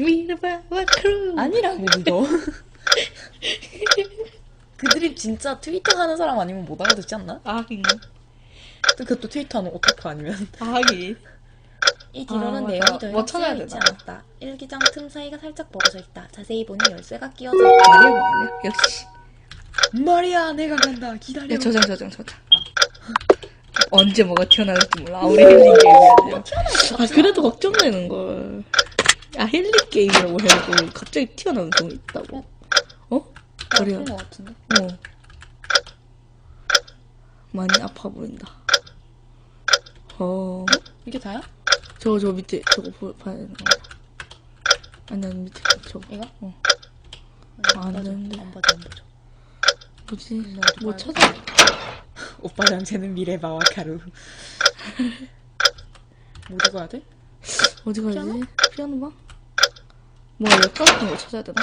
미르바와 크루. 아니라고 그거. 그 드립 진짜 트위터 하는 사람 아니면 못 알아듣지 않나? 하긴. 그것도 트위터 하는 오타쿠 아니면. 하긴. 이 뒤로는 아. 내용이 더 뭐 찾아야 형성되어 있지 되나? 않았다. 일기장 틈 사이가 살짝 벌어져 있다. 자세히 보니 열쇠가 끼어져 있다. 뭐 아니야? 역시. 마리아, 내가 간다. 기다려. 야, 저장, 저장, 저장. 언제 뭐가 튀어나올지 몰라. 아무리 힐링 게임이야. 아, 그래도 걱정되는 걸. 야, 힐링 게임이라고 해도 갑자기 튀어나오는 경우 있다고. 어? 아픈 것 같은데. 어. 많이 아파 보인다. 어. 이게 다야? 저, 저 밑에, 저거 보, 봐야 되는 거야. 아니, 아니, 밑에, 저거. 이거? 어. 안안 봐줘. 되는데. 안 봐줘, 안 봐줘. 뭐지? 어디 뭐 찾아. 오빠랑 쟤는 미래바와 가루. 뭐 읽어야 돼? 어디 가야지? 피아노? 피아노 방? 뭐, 역 같은 거 찾아야 되나?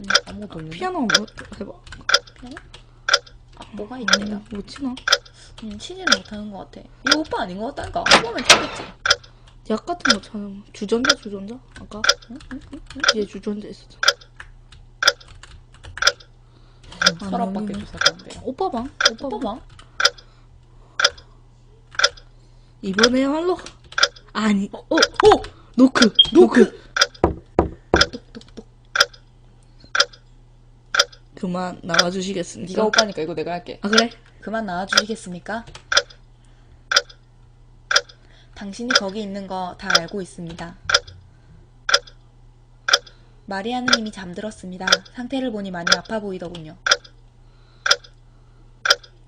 음, 아무것도 없는데. 피아노 한번 해봐. 피아노? 아, 뭐가 아니, 있대요? 못 치나? 음, 치지는 못하는 것 같아. 이거 오빠 아닌 것 같다니까. 보면 찾겠지. 약 같은 거 찾아. 주전자, 주전자? 아까? 뒤에 주전자 있었잖아. 안 서랍밖에 어울리네. 조사하는데. 오빠 방? 오빠 오빠 방? 봐. 이번에야말로 아니 어, 어, 노크 노크 똑똑똑. 그만 나와주시겠습니까? 네가 오빠니까 이거 내가 할게. 아 그래? 그만 나와주시겠습니까? 당신이 거기 있는 거 다 알고 있습니다. 마리아는 이미 잠들었습니다. 상태를 보니 많이 아파 보이더군요.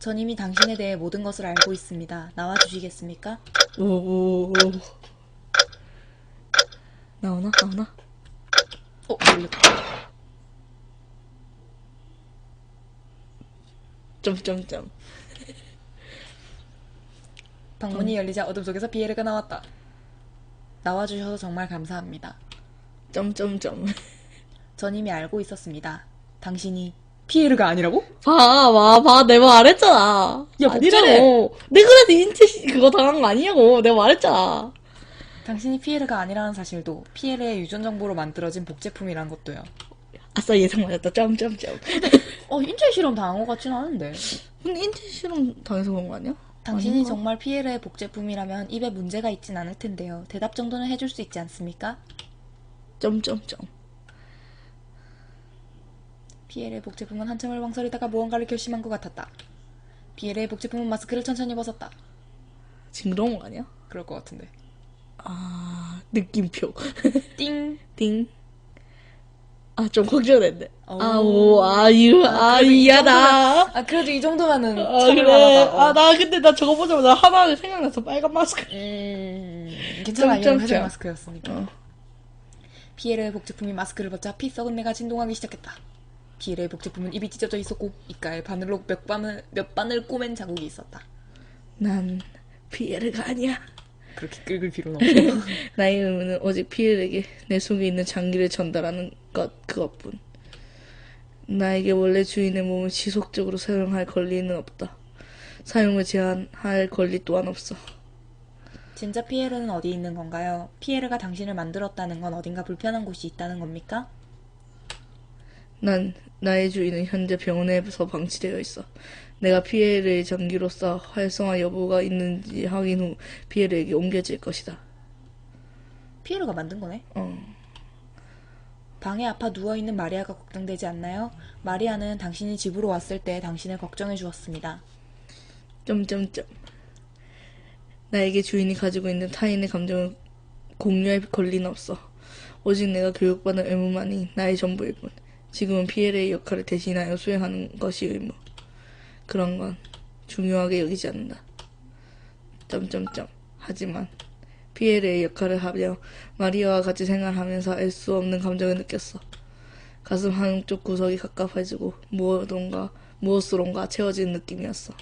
전 이미 당신에 대해 모든 것을 알고 있습니다. 나와주시겠습니까? 오오오 나오나 나오나? 어, 걸렸다. 점점점 방문이 열리자 어둠 속에서 비에르가 나왔다. 나와주셔서 정말 감사합니다. 점점점 전 이미 알고 있었습니다. 당신이 피에르가 아니라고? 봐 봐 봐 내가 말했잖아 야, 아니라고 내가 그래서 인체 씨 그거 당한 거 아니냐고 내가 말했잖아 당신이 피에르가 아니라는 사실도 피에르의 유전 정보로 만들어진 복제품이란 것도요. 아싸 예상 맞았다 점점점 어, 인체 실험 당한 것 같진 않은데. 근데 인체 실험 당해서 그런 거 아니야? 당신이 아닌가? 정말 피에르의 복제품이라면 입에 문제가 있진 않을 텐데요. 대답 정도는 해줄 수 있지 않습니까? 점점점 피에르의 복제품은 한참을 망설이다가 무언가를 결심한 것 같았다. 피에르의 복제품은 마스크를 천천히 벗었다. 징그러운 거 아니야? 그럴 것 같은데. 아 느낌표 띵! 띵. 아, 좀 걱정됐네. 오. 아, 오, 아, 이거, 아, 그래도 이 미안하다. 아, 그래도 이 정도면은 아, 참을 그래. 만하다. 어. 아, 나 근데 나 저거 보자마자 하나 생각나서 빨간 마스크. 음, 괜찮아. 점, 이건 점, 회색 점. 마스크였으니까. 어. 피에르의 복제품이 마스크를 벗자 피 썩은 내가 진동하기 시작했다. 피에르의 복제품은 입이 찢어져 있었고 입가에 바늘로 몇 바늘, 몇 바늘 꼬맨 자국이 있었다. 난 피에르가 아니야. 그렇게 긁을 필요는 없어. 나의 의무는 오직 피에르에게 내 속에 있는 장기를 전달하는 것, 그것뿐. 나에게 원래 주인의 몸을 지속적으로 사용할 권리는 없다. 사용을 제한할 권리 또한 없어. 진짜 피에르는 어디 있는 건가요? 피에르가 당신을 만들었다는 건 어딘가 불편한 곳이 있다는 겁니까? 난 나의 주인은 현재 병원에서 방치되어 있어. 내가 피에르의 장기로서 활성화 여부가 있는지 확인 후 피에르에게 옮겨질 것이다. 피에르가 만든 거네? 어. 방에 아파 누워있는 마리아가 걱정되지 않나요? 마리아는 당신이 집으로 왔을 때 당신을 걱정해 주었습니다. 점점점. 나에게 주인이 가지고 있는 타인의 감정을 공유할 권리는 없어. 오직 내가 교육받은 의무만이 나의 전부일 뿐. 지금은 피에르의 역할을 대신하여 수행하는 것이 의무. 그런 건 중요하게 여기지 않는다. 점점점. 하지만 피에르의 역할을 하며 마리아와 같이 생활하면서 알 수 없는 감정을 느꼈어. 가슴 한쪽 구석이 갑갑해지고 무엇인가 무엇으론가 채워진 느낌이었어.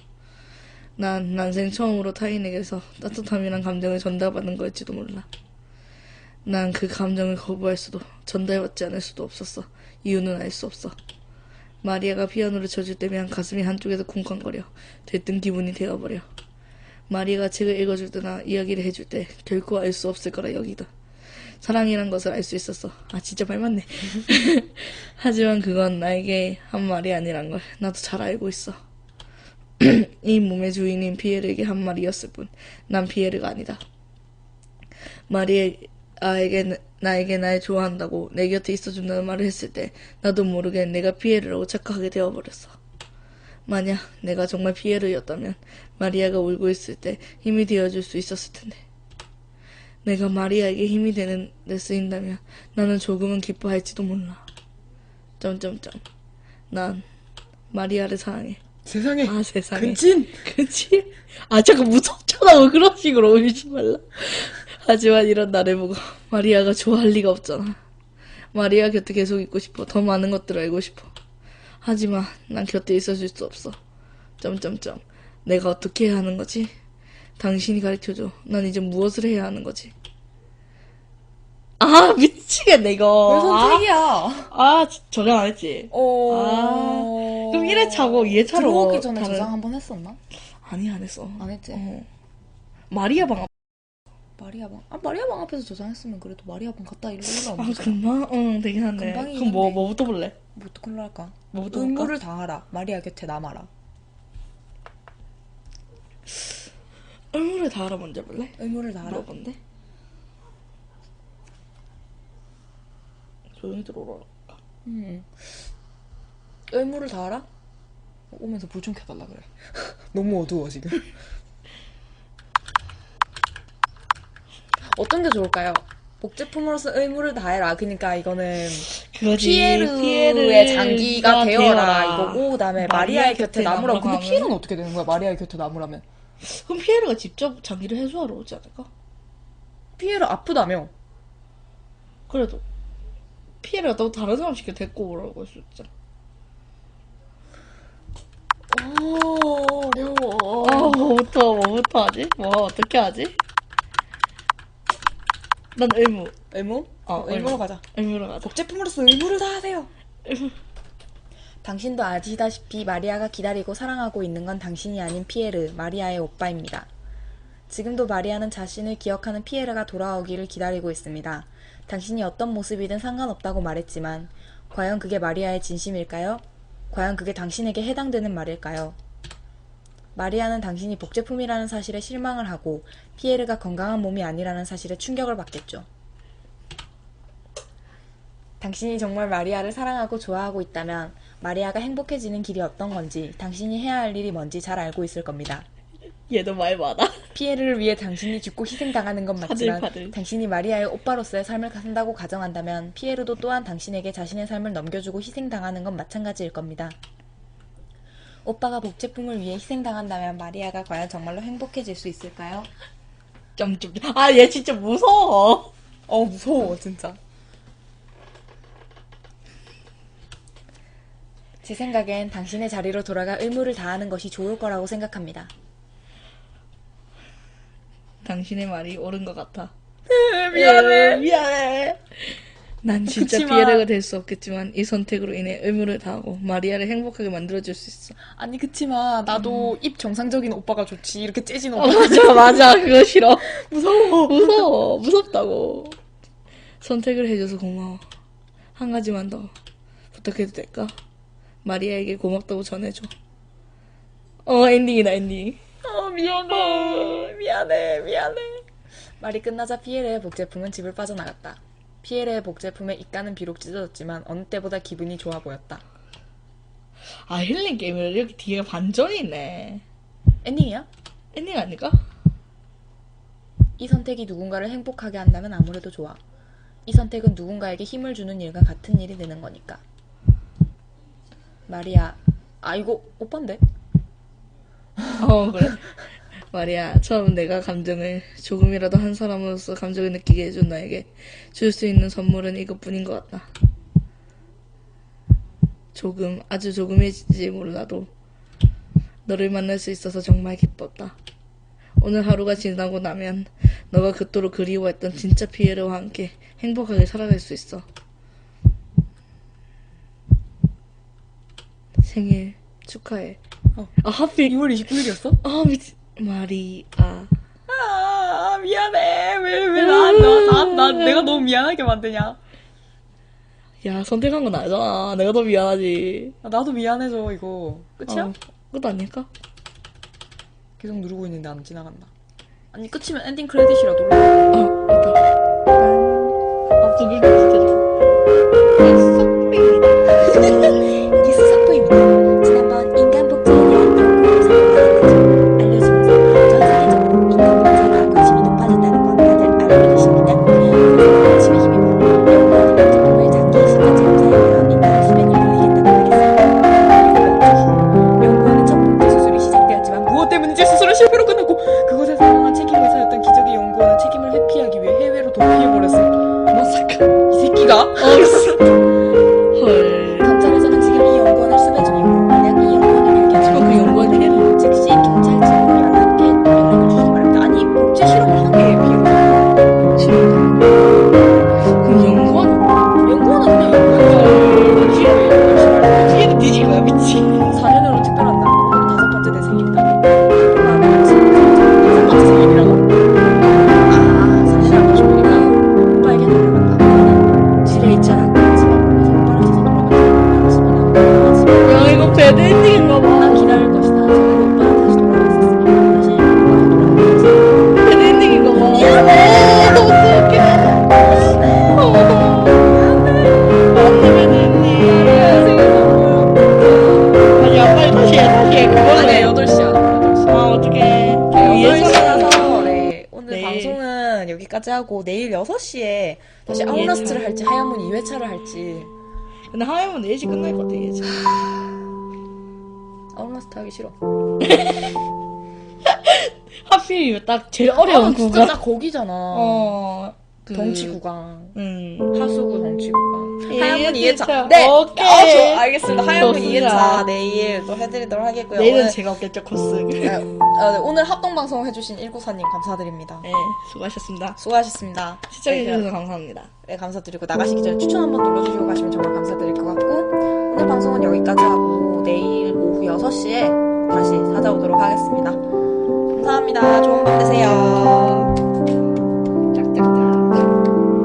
난 난생 처음으로 타인에게서 따뜻함이란 감정을 전달받는 거일지도 몰라. 난 그 감정을 거부할 수도 전달받지 않을 수도 없었어. 이유는 알 수 없어. 마리아가 피아노를 쳐줄 때면 가슴이 한쪽에서 쿵쾅거려 들뜬 기분이 되어버려. 마리아가 책을 읽어줄 때나 이야기를 해줄 때 결코 알 수 없을 거라 여기다. 사랑이란 것을 알 수 있었어. 아, 진짜 말 맞네. 하지만 그건 나에게 한 말이 아니란 걸 나도 잘 알고 있어. 이 몸의 주인인 피에르에게 한 말이었을 뿐, 난 피에르가 아니다. 마리아에게 나에게 날 좋아한다고 내 곁에 있어준다는 말을 했을 때 나도 모르게 내가 피에르라고 착각하게 되어버렸어. 만약 내가 정말 피에르였다면 마리아가 울고 있을 때 힘이 되어줄 수 있었을 텐데. 내가 마리아에게 힘이 되는 데 쓰인다면 나는 조금은 기뻐할지도 몰라. 점점점. 난 마리아를 사랑해. 세상에. 아 세상에. 근친. 그치? 아, 잠깐 무섭잖아. 왜 그런 식으로 울지 말라. 하지만 이런 나를 보고 마리아가 좋아할 리가 없잖아. 마리아 곁에 계속 있고 싶어. 더 많은 것들을 알고 싶어. 하지만 난 곁에 있어줄 수 없어. 점점점. 내가 어떻게 해야 하는 거지? 당신이 가르쳐줘. 난 이제 무엇을 해야 하는 거지? 아, 미치겠네, 이거. 왜 선택이야? 아, 아, 지- 저장 안 했지? 어. 그럼 1회차고 2회차로. 들어오기 전에 저장 한번 했었나? 아니, 안 했어. 안 했지. 어. 마리아 방 마리아 방. 아 마리아 방 앞에서 저장했으면 그래도 마리아 방 갔다 일로 아, 올라오면 되잖아. 금방? 응, 되긴 한데. 금방이긴 그럼 뭐, 한데. 뭐부터 볼래? 뭐 어떡할라 할까? 뭐부터 볼까? 의무를 다하라. 마리아 곁에 남아라. 의무를 다하라 먼저 볼래? 의무를 다하라. 물어본데? 조용히 들어오라. 음. 의무를 다하라? 오면서 불 좀 켜달라 그래. 너무 어두워 지금. 어떤 게 좋을까요? 복제품으로서 의무를 다해라. 그러니까 이거는 그거지. 피에르의 장기가 되어라 이거고 그다음에 마리아의 곁에 남으라고. 근데 피에르는 어떻게 되는 거야? 마리아의 곁에 남으라면? 그럼 피에르가 직접 장기를 해소하러 오지 않을까? 피에르 아프다며? 그래도. 피에르가 너 다른 사람 시켜 데리고 오라고 할수 있잖아. 오 어려워. 어, 뭐부터, 뭐부터 하지? 뭐, 어떻게 하지? 난 의무. 의무? 어, 의무로 의무. 가자. 의무로 가자. 복제품으로서 의무를 다하세요. 당신도 아시다시피 마리아가 기다리고 사랑하고 있는 건 당신이 아닌 피에르, 마리아의 오빠입니다. 지금도 마리아는 자신을 기억하는 피에르가 돌아오기를 기다리고 있습니다. 당신이 어떤 모습이든 상관없다고 말했지만, 과연 그게 마리아의 진심일까요? 과연 그게 당신에게 해당되는 말일까요? 마리아는 당신이 복제품이라는 사실에 실망을 하고, 피에르가 건강한 몸이 아니라는 사실에 충격을 받겠죠. 당신이 정말 마리아를 사랑하고 좋아하고 있다면 마리아가 행복해지는 길이 어떤 건지 당신이 해야 할 일이 뭔지 잘 알고 있을 겁니다. 얘도 말 많아. 피에르를 위해 당신이 죽고 희생당하는 건 맞지만 파들파들. 당신이 마리아의 오빠로서의 삶을 산다고 가정한다면 피에르도 또한 당신에게 자신의 삶을 넘겨주고 희생당하는 건 마찬가지일 겁니다. 오빠가 복제품을 위해 희생당한다면 마리아가 과연 정말로 행복해질 수 있을까요? 점점. 아, 얘 진짜 무서워. 어 무서워 진짜. 제 생각엔 당신의 자리로 돌아가 의무를 다하는 것이 좋을 거라고 생각합니다. 당신의 말이 옳은 것 같아. 미안해. 미안해. 난 진짜 그치만- 피에르가 될 수 없겠지만 이 선택으로 인해 의무를 다하고 마리아를 행복하게 만들어줄 수 있어. 아니 그치만 나도 입 정상적인 오빠가 좋지 이렇게 째진 어, 오빠 맞아, 맞아. 그거 싫어. 무서워. 무서워. 무섭다고. 선택을 해줘서 고마워. 한 가지만 더 부탁해도 될까? 마리아에게 고맙다고 전해줘. 어, 엔딩이다, 엔딩. 어, 미안해 미안해 미안해 말이 끝나자 피에르의 복제품은 집을 빠져나갔다. 피에르의 복제품의 입가는 비록 찢어졌지만 어느 때보다 기분이 좋아 보였다. 아, 힐링 게임을 이렇게 뒤에 반전이 있네. 엔딩이야? 엔딩 아닐까? 이 선택이 누군가를 행복하게 한다면 아무래도 좋아. 이 선택은 누군가에게 힘을 주는 일과 같은 일이 되는 거니까. 마리아, 아 이거 오빠인데? 어, 그래. 마리아, 처음 내가 감정을, 조금이라도 한 사람으로서 감정을 느끼게 해준 나에게 줄 수 있는 선물은 이것뿐인 것 같다. 조금, 아주 조금일지 몰라도 너를 만날 수 있어서 정말 기뻤다. 오늘 하루가 지나고 나면 너가 그토록 그리워했던 진짜 피에르와 함께 행복하게 살아갈 수 있어. 생일 축하해. 어. 아, 하필 2월 29일이었어? 아, 미치, 마리아. 아나 미안해. 왜, 왜, 나, 나, 나, 나, 내가 너무 미안하게 만드냐. 야, 선택한 건 알잖아. 내가 더 미안하지. 아, 나도 미안해져, 이거. 끝이야? 어, 끝 아닐까? 계속 누르고 있는데 안 지나간다. 아니, 끝이면 엔딩 크레딧이라 눌러. 아, 맞다. 아, 그 물기 야, 이거 배드 엔딩인가 봐. 난 기다릴 것이다. 저는 오빠랑 다시 돌아갔었으면 다시 오빠랑 돌아가겠지. 배드 엔딩인가 봐. 미안해. 어떡해. 어. 맞네, 배드 엔딩. 아니야, 빨리 다시 해, 다시 해. 아니, 해. 8시야. 8시. 아, 어떡해. 네, 예상하나. 8시라서 네, 오늘 네. 방송은 여기까지 하고 내일 6시에 다시 음, 아웃라스트를. 할지 하야문 2회차를 할지 근데 하면 4시 끝날 것 같아, 지금. 아웃라스트 하기 싫어. 하필이면 딱 제일 어려운 아, 진짜 구간. 딱 거기잖아. 어. 그... 덩치 구강. 음. 하수구 덩치 구강. 예, 하야문 진짜. 2회차. 네. 오케이. 아, 저, 알겠습니다. 좋습니다. 2회차 내일 또 해드리도록 하겠고요. 내일은 오늘, 제가 없겠죠, 코스. 네, 어, 네, 오늘 합동 방송 해주신 194님 감사드립니다. 네, 수고하셨습니다. 수고하셨습니다. 네, 시청해주셔서 감사합니다. 네, 감사드리고 나가시기 전에 추천 한번 눌러주시고 가시면 정말 감사드릴 것 같고 오늘 방송은 여기까지 하고 내일 오후 6시에 다시 찾아오도록 하겠습니다. 감사합니다. 좋은 밤 되세요.